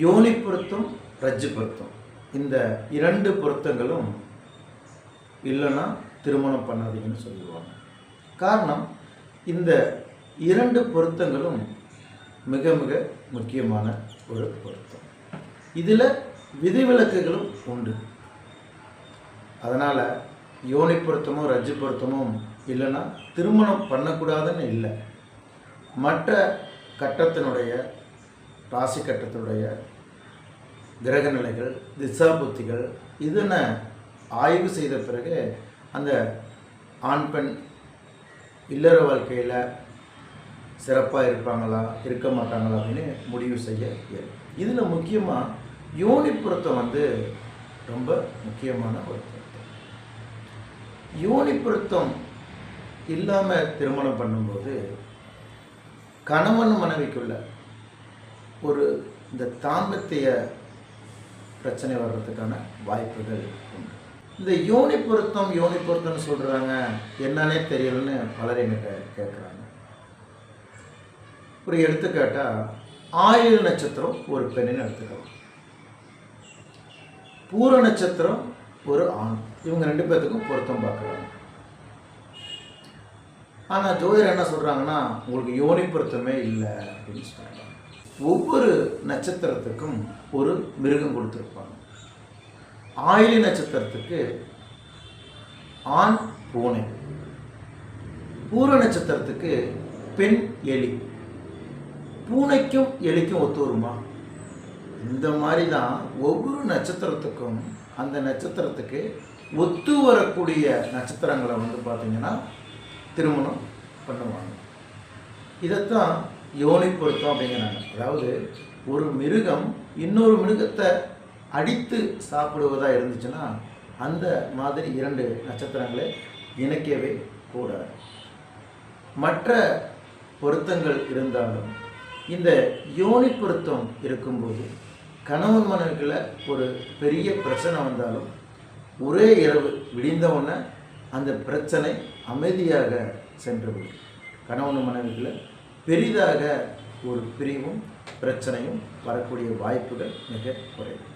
யோனி பொருத்தம் ரஜ்ஜு பொருத்தம் இந்த இரண்டு பொருத்தங்களும் இல்லைன்னா திருமணம் பண்ணாதீங்கன்னு சொல்லுவாங்க காரணம் இந்த இரண்டு பொருத்தங்களும் மிக மிக முக்கியமான ஒரு பொருத்தம். இதில் விதிவிலக்குகளும் உண்டு. அதனால் யோனி பொருத்தமும் ரஜ்ஜு பொருத்தமும் இல்லைன்னா திருமணம் பண்ணக்கூடாதுன்னு இல்லை. மற்ற கட்டத்தினுடைய ராசி கட்டத்துடைய கிரக நிலைகள் திசா புத்திகள் இதனை ஆய்வு செய்த பிறகு அந்த ஆண் பெண் இல்லற வாழ்க்கையில் சிறப்பாக இருப்பாங்களா இருக்க மாட்டாங்களா அப்படின்னு முடிவு செய்ய இயலும். இதில் முக்கியமாக யோனி பொருத்தம் வந்து ரொம்ப முக்கியமான ஒரு பொருத்தம் யோனி பொருத்தம் இல்லாமல் திருமணம் பண்ணும்போது கணவன் மனைவிக்குள்ள ஒரு இந்த தாம்பத்திய பிரச்சனை வர்றதுக்கான வாய்ப்புகள் உண்டு. இந்த யோனி பொருத்தம் யோனி பொருத்தம்னு சொல்கிறாங்க என்னன்னே தெரியலன்னு பலர் எனக்கு கேட்குறாங்க ஒரு எடுத்துக்காட்டால் ஆயுள் நட்சத்திரம் ஒரு பெண்ணின் எடுத்துக்கலாம். பூர நட்சத்திரம் ஒரு ஆண். இவங்க ரெண்டு பேர்த்துக்கும் பொருத்தம் பார்க்குறாங்க ஆனால் ஜோதிடர் என்ன சொல்கிறாங்கன்னா உங்களுக்கு யோனி பொருத்தமே இல்லை அப்படின்னு சொல்கிறாங்க ஒவ்வொரு நட்சத்திரத்துக்கும் ஒரு மிருகம் கொடுத்துருப்பாங்க. ஆயிலி நட்சத்திரத்துக்கு ஆண் பூனை. பூர நட்சத்திரத்துக்கு பெண் எலி. பூனைக்கும் எலிக்கும் ஒத்து வருமா? இந்த மாதிரி தான் ஒவ்வொரு நட்சத்திரத்துக்கும் அந்த நட்சத்திரத்துக்கு ஒத்து வரக்கூடிய நட்சத்திரங்களை வந்து பார்த்திங்கன்னா திருமணம் பண்ணுவாங்க. இதைத்தான் யோனி பொருத்தம் அப்படிங்கிறாங்க. அதாவது ஒரு மிருகம் இன்னொரு மிருகத்தை அடித்து சாப்பிடுவதாக இருந்துச்சுன்னா அந்த மாதிரி இரண்டு நட்சத்திரங்களை இணைக்கவே கூடாது. மற்ற பொருத்தங்கள் இருந்தாலும் இந்த யோனி பொருத்தம் இருக்கும்போது கணவன் மனைவிகளில் ஒரு பெரிய பிரச்சனை வந்தாலும் ஒரே இரவு விடிந்தவுடனே அந்த பிரச்சனை அமைதியாக சென்றுவிடும் கணவன் மனைவிகளை பெரிதாக ஒரு பிரிவும் பிரச்சனையும் வரக்கூடிய வாய்ப்புகள் மிக குறைவு.